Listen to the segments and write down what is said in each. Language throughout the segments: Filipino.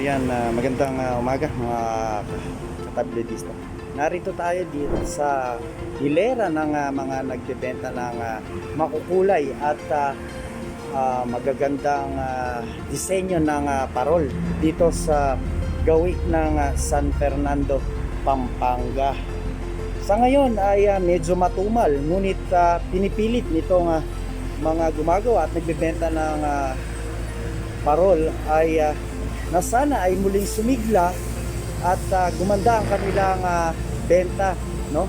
Ayan, ah, magandang ah, umaga mga katabletista. Narito tayo dito sa hilera ng ah, mga nagbebenta ng ah, makukulay at ah, ah, magagandang ah, disenyo ng ah, parol dito sa gawi ng ah, San Fernando, Pampanga. Sa ngayon ay ah, medyo matumal ngunit ah, pinipilit nitong ah, mga gumagawa at nagbebenta ng ah, parol ay ah, na sana ay muling sumigla at ah, gumanda ang kanilang ah, benta no?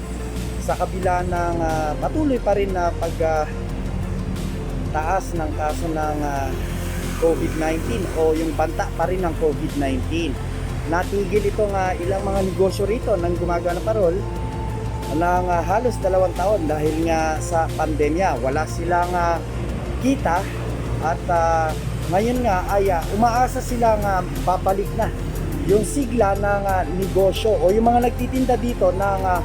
Sa kabila ng ah, patuloy pa rin na pag ah, taas ng kaso ng ah, COVID-19 o yung banta pa rin ng COVID-19 natigil itong ah, ilang mga negosyo rito ng gumagawa ng parol ng ah, halos dalawang taon dahil nga sa pandemya. Wala silang ah, kita at ah, ngayon nga ay ah, umaasa silang ah, babalik na yung sigla ng ah, negosyo o yung mga nagtitinda dito ng ah,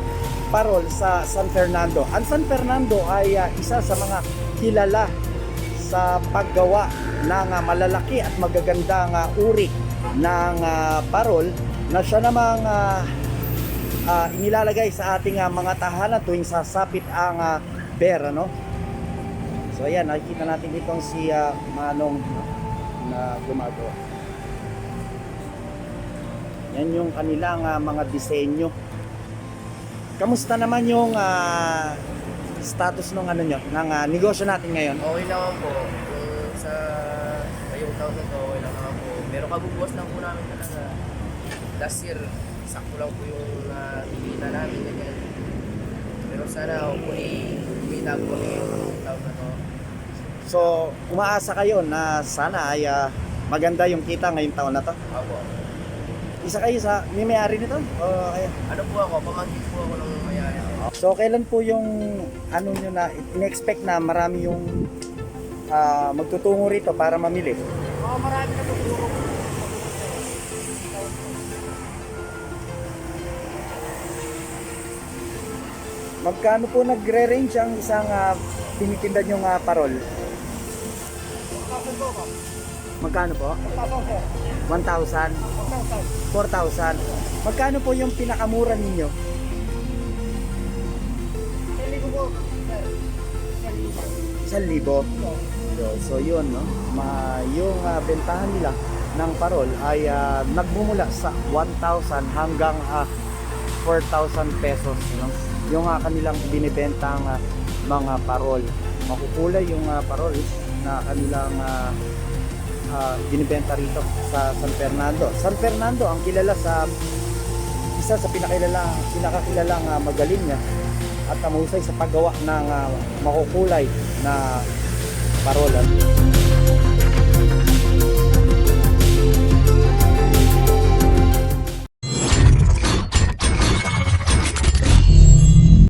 parol sa San Fernando. Ang San Fernando ay ah, isa sa mga kilala sa paggawa ng ah, malalaki at magagandang ah, uri ng ah, parol na siya namang ah, ah, inilalagay sa ating ah, mga tahanan tuwing sasapit ang uh, bear ano so ayan nakikita natin itong si ah, Manong na gumagawa yan yung kanilang ah, mga disenyo kamusta naman yung ah, status ng ano nyo ng ah, negosyo natin ngayon Okay naman po. Yung sa ngayong taon na to, okay lang naman po. Pero kabubuwas lang po namin talaga. Last year, sakto lang po yung uh, namin. Ganyan. Pero sana hopefully po to. so umaasa kayo na sana ay ah, maganda yung kita ngayong taon na to Ako. isa kayo sa may may-ari nito o kayo Ano po ako? Pamangkin po ako ng mayaya. So kailan po yung ano nyo na in-expect na marami yung ah, magtutungo rito para mamili? Oo, marami na siguro. Magkano po nagre-range ang isang uh, tinitinda nyo nga parol? Magkano po? 1,000? 4,000? Magkano po yung pinakamura ninyo? Isang libo? So, so yun, no? Ma, yung ah, bentahan nila ng parol ay ah, nagmumula sa 1,000 hanggang ah, 4,000 pesos. No? Yung ah, kanilang binibentang ah, mga parol. Makukulay yung ah, parol na kanilang ah, ah, binibenta rito sa San Fernando. San Fernando ang kilala sa isa sa pinakilala, pinakakilalang ah, magaling niya at mahusay sa paggawa ng ah, makukulay na parola.